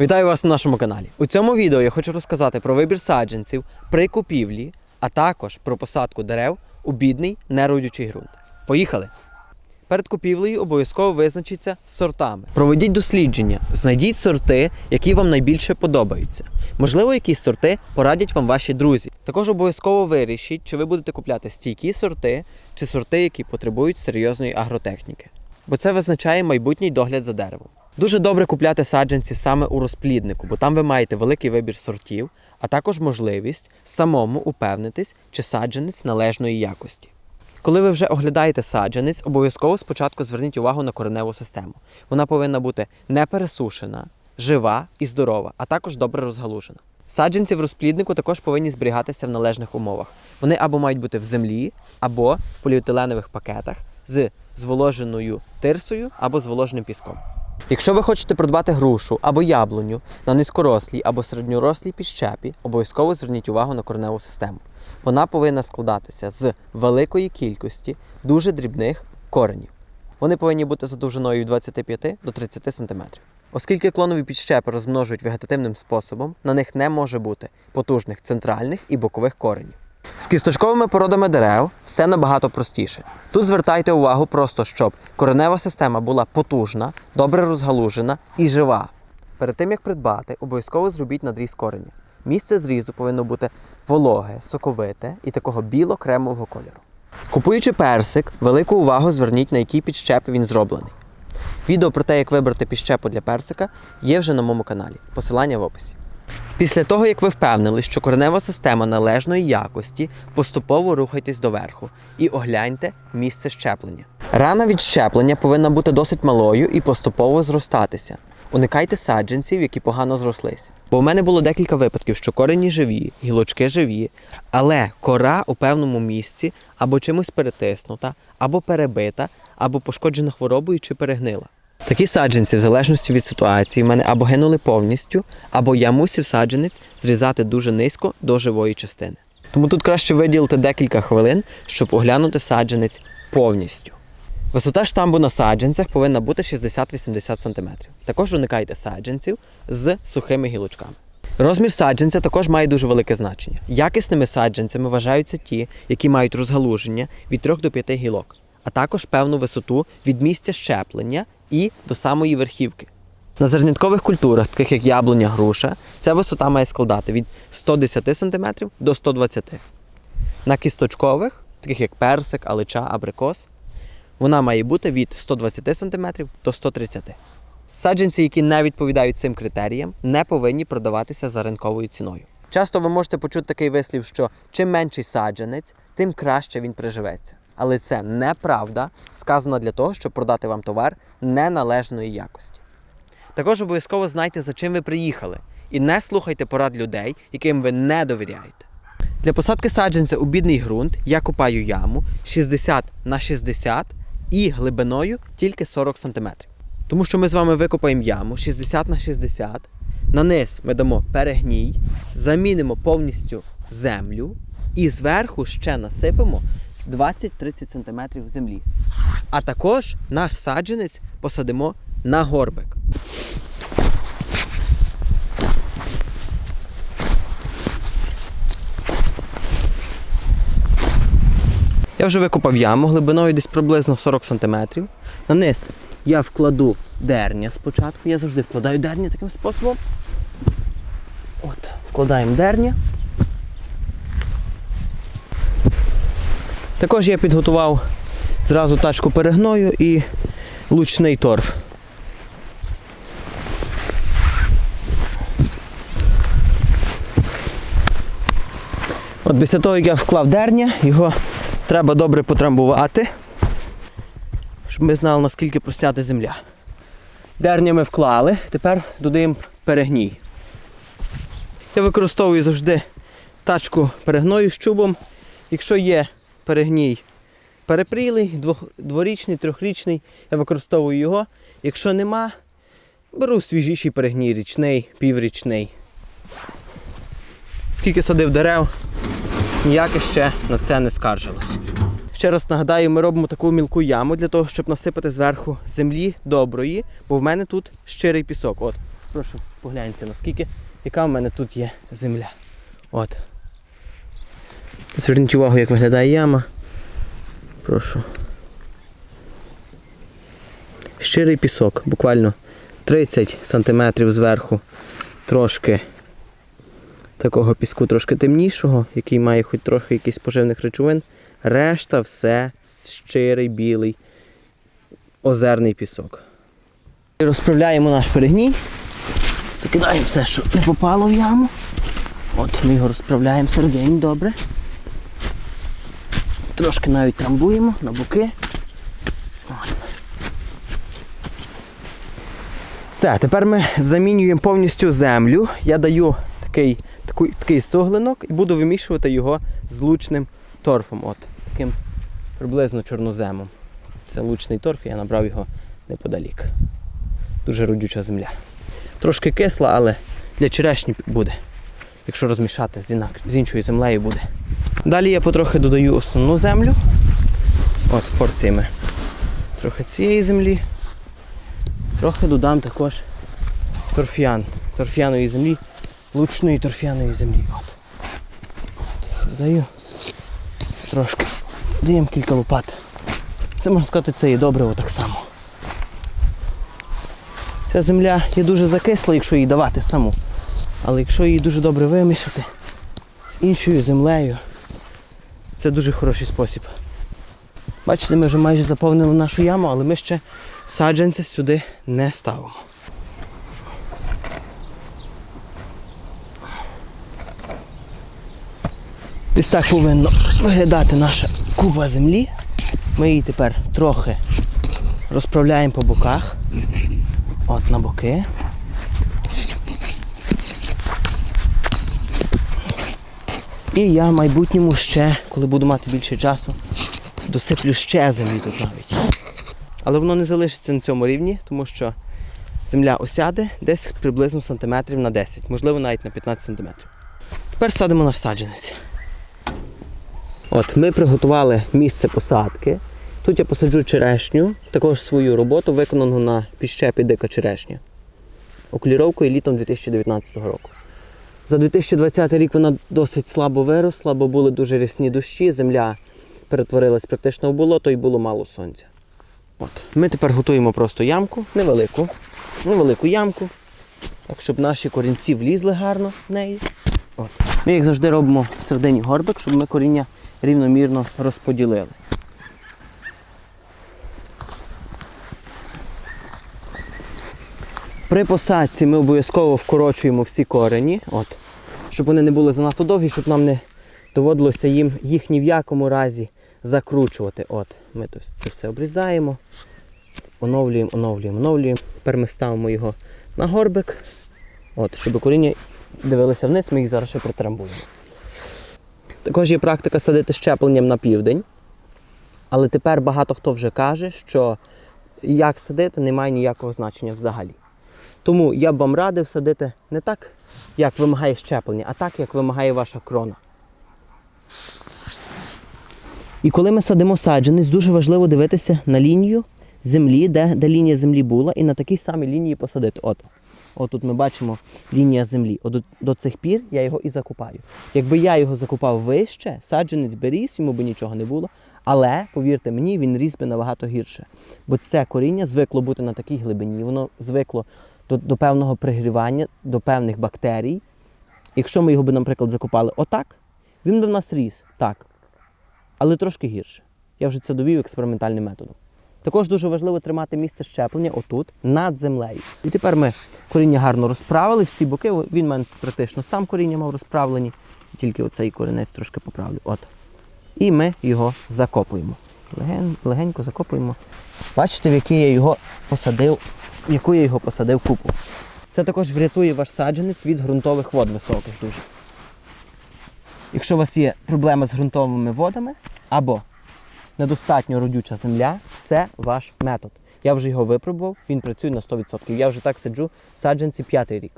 Вітаю вас на нашому каналі. У цьому відео я хочу розказати про вибір саджанців при купівлі, а також про посадку дерев у бідний неродючий ґрунт. Поїхали! Перед купівлею обов'язково визначіться з сортами. Проведіть дослідження, знайдіть сорти, які вам найбільше подобаються. Можливо, якісь сорти порадять вам ваші друзі. Також обов'язково вирішіть, чи ви будете купляти стійкі сорти чи сорти, які потребують серйозної агротехніки. Бо це визначає майбутній догляд за деревом. Дуже добре купляти саджанці саме у розпліднику, бо там ви маєте великий вибір сортів, а також можливість самому упевнитись, чи саджанець належної якості. Коли ви вже оглядаєте саджанець, обов'язково спочатку зверніть увагу на кореневу систему. Вона повинна бути не пересушена, жива і здорова, а також добре розгалужена. Саджанці в розпліднику також повинні зберігатися в належних умовах. Вони або мають бути в землі, або в поліетиленових пакетах з зволоженою тирсою або зволоженим піском. Якщо ви хочете придбати грушу або яблуню на низькорослій або середньорослій підщепі, обов'язково зверніть увагу на кореневу систему. Вона повинна складатися з великої кількості дуже дрібних коренів. Вони повинні бути за довжиною від 25 до 30 см. Оскільки клонові підщепи розмножують вегетативним способом, на них не може бути потужних центральних і бокових коренів. З кісточковими породами дерев все набагато простіше. Тут звертайте увагу просто, щоб коренева система була потужна, добре розгалужена і жива. Перед тим як придбати, обов'язково зробіть надріз кореня. Місце зрізу повинно бути вологе, соковите і такого біло-кремового кольору. Купуючи персик, велику увагу зверніть на який підщеп він зроблений. Відео про те, як вибрати підщепу для персика, є вже на моєму каналі. Посилання в описі. Після того, як ви впевнили, що коренева система належної якості, поступово рухайтесь доверху і огляньте місце щеплення. Рана від щеплення повинна бути досить малою і поступово зростатися. Уникайте саджанців, які погано зрослись. Бо в мене було декілька випадків, що корені живі, гілочки живі, але кора у певному місці або чимось перетиснута, або перебита, або пошкоджена хворобою чи перегнила. Такі саджанці, в залежності від ситуації, в мене або гинули повністю, або я мусив саджанець зрізати дуже низько до живої частини. Тому тут краще виділити декілька хвилин, щоб оглянути саджанець повністю. Висота штамбу на саджанцях повинна бути 60-80 см. Також уникайте саджанців з сухими гілочками. Розмір саджанця також має дуже велике значення. Якісними саджанцями вважаються ті, які мають розгалуження від 3 до 5 гілок, а також певну висоту від місця щеплення і до самої верхівки. На зерняткових культурах, таких як яблуня, груша, ця висота має складати від 110 см до 120 На кісточкових, таких як персик, алича, абрикос, вона має бути від 120 см до 130 Саджанці, які не відповідають цим критеріям, не повинні продаватися за ринковою ціною. Часто ви можете почути такий вислів, що чим менший саджанець, тим краще він приживеться. Але це неправда, сказано для того, щоб продати вам товар неналежної якості. Також обов'язково знайте, за чим ви приїхали, і не слухайте порад людей, яким ви не довіряєте. Для посадки саджанця у бідний ґрунт я копаю яму 60 на 60 і глибиною тільки 40 см. Тому що ми з вами викопаємо яму 60 на 60, на низ ми дамо перегній, замінимо повністю землю і зверху ще насипемо 20-30 см землі. А також наш саджанець посадимо на горбик. Я вже викопав яму глибиною десь приблизно 40 см. На низ я вкладу дерня спочатку. Я завжди вкладаю дерня таким способом. От, вкладаємо дерня. Також я підготував зразу тачку перегною і лучний торф. От після того, як я вклав дерня, його треба добре потрамбувати, щоб ми знали, наскільки просяти земля. Дерня ми вклали, тепер додаємо перегній. Я використовую завжди тачку перегною з чубом. Якщо є перегній перепрілий, дворічний, трьохрічний, я використовую його. Якщо нема, беру свіжіший перегній, річний, піврічний. Скільки садив дерев, ніяке ще на це не скаржилось. Ще раз нагадаю, ми робимо таку мілку яму для того, щоб насипати зверху землі доброї, бо в мене тут щирий пісок. От, прошу, погляньте, наскільки, яка в мене тут є земля. От. Зверніть увагу, як виглядає яма. Прошу. Щирий пісок, буквально 30 см зверху. Трошки такого піску трошки темнішого, який має хоч трохи якихось поживних речовин. Решта все щирий білий озерний пісок. Розправляємо наш перегній. Закидаємо все, що не попало в яму. От ми його розправляємо всередині добре. Трошки навіть трамбуємо на боки. От. Все, тепер ми замінюємо повністю землю. Я даю такий, такий, такий суглинок і буду вимішувати його з лучним торфом. От, таким приблизно чорноземом. Це лучний торф, я набрав його неподалік. Дуже родюча земля. Трошки кисла, але для черешні буде. Якщо розмішати з, іншою землею буде. Далі я потрохи додаю основну землю. От порціями. Трохи цієї землі. Трохи додам також торфян. Торфяної землі. Лучної торфяної землі. От. Додаю трошки. Даємо кілька лопат. Це можна сказати, це є добриво так само. Ця земля є дуже закисла, якщо її давати саму. Але якщо її дуже добре вимішати з іншою землею, це дуже хороший спосіб. Бачите, ми вже майже заповнили нашу яму, але ми ще саджанця сюди не ставимо. Десь так повинно виглядати наша купа землі. Ми її тепер трохи розправляємо по боках. От на боки. І я в майбутньому ще, коли буду мати більше часу, досиплю ще землі тут навіть. Але воно не залишиться на цьому рівні, тому що земля осяде десь приблизно сантиметрів на 10, можливо навіть на 15 сантиметрів. Тепер садимо наш саджанець. От, ми приготували місце посадки. Тут я посаджу черешню, також свою роботу, виконану на підщепі дика черешня. Окуліровкою літом 2019 року. За 2020 рік вона досить слабо виросла, бо були дуже рясні дощі, земля перетворилась практично в болото і було мало сонця. От. Ми тепер готуємо просто ямку, невелику, невелику ямку, так, щоб наші корінці влізли гарно в неї. От. Ми, як завжди, робимо всередині горбик, щоб ми коріння рівномірно розподілили. При посадці ми обов'язково вкорочуємо всі корені, от, щоб вони не були занадто довгі, щоб нам не доводилося їм їх ні в якому разі закручувати. От, Ми це все обрізаємо, оновлюємо, оновлюємо, оновлюємо. Тепер ми ставимо його на горбик, от, щоб коріння дивилися вниз, ми їх зараз ще притрамбуємо. Також є практика садити щепленням на південь. Але тепер багато хто вже каже, що як садити не має ніякого значення взагалі. Тому я б вам радив садити не так, як вимагає щеплення, а так, як вимагає ваша крона. І коли ми садимо саджанець, дуже важливо дивитися на лінію землі, де, де лінія землі була, і на такій самій лінії посадити. От. От тут ми бачимо лінія землі. От до, до цих пір я його і закупаю. Якби я його закупав вище, саджанець би ріс, йому би нічого не було. Але, повірте мені, він ріс би набагато гірше. Бо це коріння звикло бути на такій глибині, воно звикло до, до певного пригрівання, до певних бактерій. Якщо ми його би, наприклад, закопали отак, він би в нас ріс так, але трошки гірше. Я вже це довів експериментальним методом. Також дуже важливо тримати місце щеплення отут, над землею. І тепер ми коріння гарно розправили, всі боки, він в мене практично сам коріння мав розправлені, тільки оцей корінець трошки поправлю. От. І ми його закопуємо. Леген, легенько закопуємо. Бачите, в який я його посадив, яку я його посадив купу. Це також врятує ваш саджанець від ґрунтових вод високих дуже. Якщо у вас є проблема з ґрунтовими водами або недостатньо родюча земля, це ваш метод. Я вже його випробував, він працює на 100%. Я вже так сиджу саджанці п'ятий рік.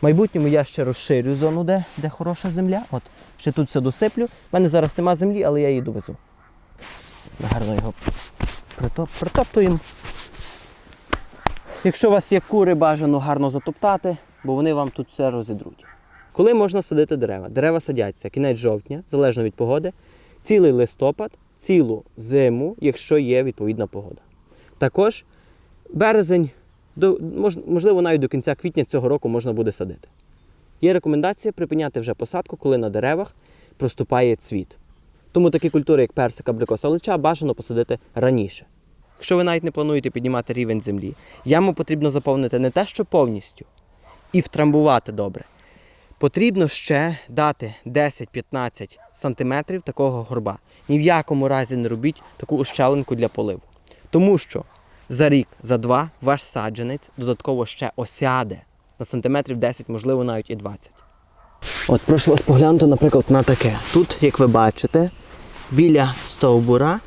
В майбутньому я ще розширю зону, де, де хороша земля. От, ще тут все досиплю. У мене зараз нема землі, але я її довезу. Гарно його притоп, притоптуємо. Якщо у вас є кури, бажано гарно затоптати, бо вони вам тут все розідруть. Коли можна садити дерева? Дерева садяться кінець жовтня, залежно від погоди, цілий листопад, цілу зиму, якщо є відповідна погода. Також березень, можливо, навіть до кінця квітня цього року можна буде садити. Є рекомендація припиняти вже посадку, коли на деревах проступає цвіт. Тому такі культури, як персик, абрикос, алича, бажано посадити раніше. Якщо ви навіть не плануєте піднімати рівень землі, яму потрібно заповнити не те, що повністю, і втрамбувати добре. Потрібно ще дати 10-15 сантиметрів такого горба. Ні в якому разі не робіть таку ущелинку для поливу. Тому що за рік, за два ваш саджанець додатково ще осяде на сантиметрів 10, можливо, навіть і 20. От прошу вас поглянути, наприклад, на таке. Тут, як ви бачите, біля стовбура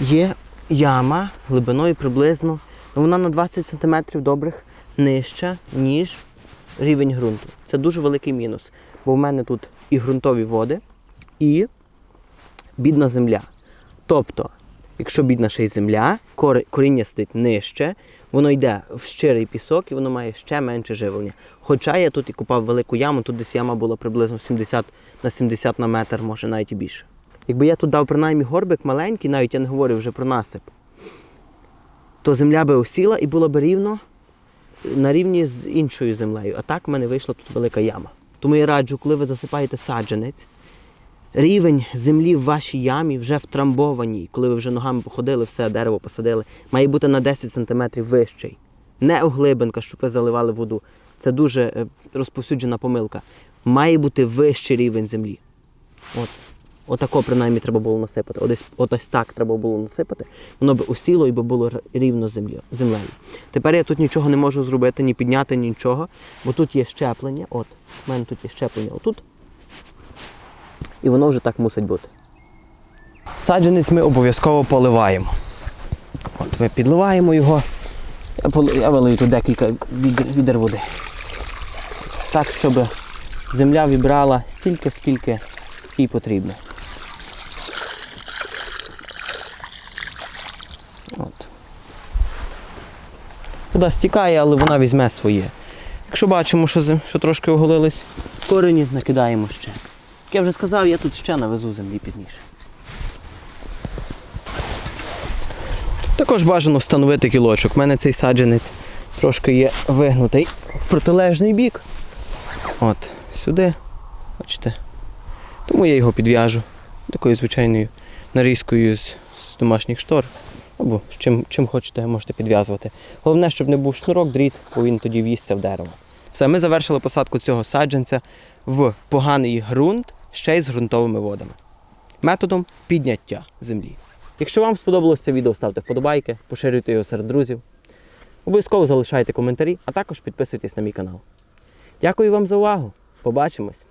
є яма глибиною приблизно, вона на 20 см добрих нижча, ніж рівень ґрунту. Це дуже великий мінус. Бо в мене тут і ґрунтові води, і бідна земля. Тобто, якщо бідна ще й земля, кор- коріння стоїть нижче, воно йде в щирий пісок і воно має ще менше живлення. Хоча я тут і купав велику яму, тут десь яма була приблизно 70 на 70 на метр, може навіть і більше. Якби я тут дав принаймні горбик маленький, навіть я не говорю вже про насип, то земля би осіла і було б рівно на рівні з іншою землею. А так в мене вийшла тут велика яма. Тому я раджу, коли ви засипаєте саджанець, рівень землі в вашій ямі вже втрамбованій, коли ви вже ногами походили, все дерево посадили, має бути на 10 см вищий. Не оглибинка, щоб ви заливали воду. Це дуже е, розповсюджена помилка. Має бути вищий рівень землі. От. Отако принаймні треба було насипати. Ось, ось так треба було насипати. Воно би осіло і би було рівно землі, землею. Тепер я тут нічого не можу зробити, ні підняти, нічого, бо тут є щеплення. От, у мене тут є щеплення отут. І воно вже так мусить бути. Саджанець ми обов'язково поливаємо. От ми підливаємо його. Я, пол- я вилию тут декілька відер води. Так, щоб земля вібрала стільки, скільки їй потрібно. Вода стікає, але вона візьме своє. Якщо бачимо, що, що трошки оголились корені, накидаємо ще. Як я вже сказав, я тут ще навезу землі пізніше. Також бажано встановити кілочок. У мене цей саджанець трошки є вигнутий в протилежний бік. От, сюди. Бачите? Тому я його підв'яжу такою звичайною нарізкою з, домашніх штор. Або з чим, чим хочете, можете підв'язувати. Головне, щоб не був шнурок, дріт, бо він тоді в'їсться в дерево. Все, ми завершили посадку цього саджанця в поганий ґрунт ще й з ґрунтовими водами. Методом підняття землі. Якщо вам сподобалось це відео, ставте вподобайки, поширюйте його серед друзів. Обов'язково залишайте коментарі, а також підписуйтесь на мій канал. Дякую вам за увагу. Побачимось!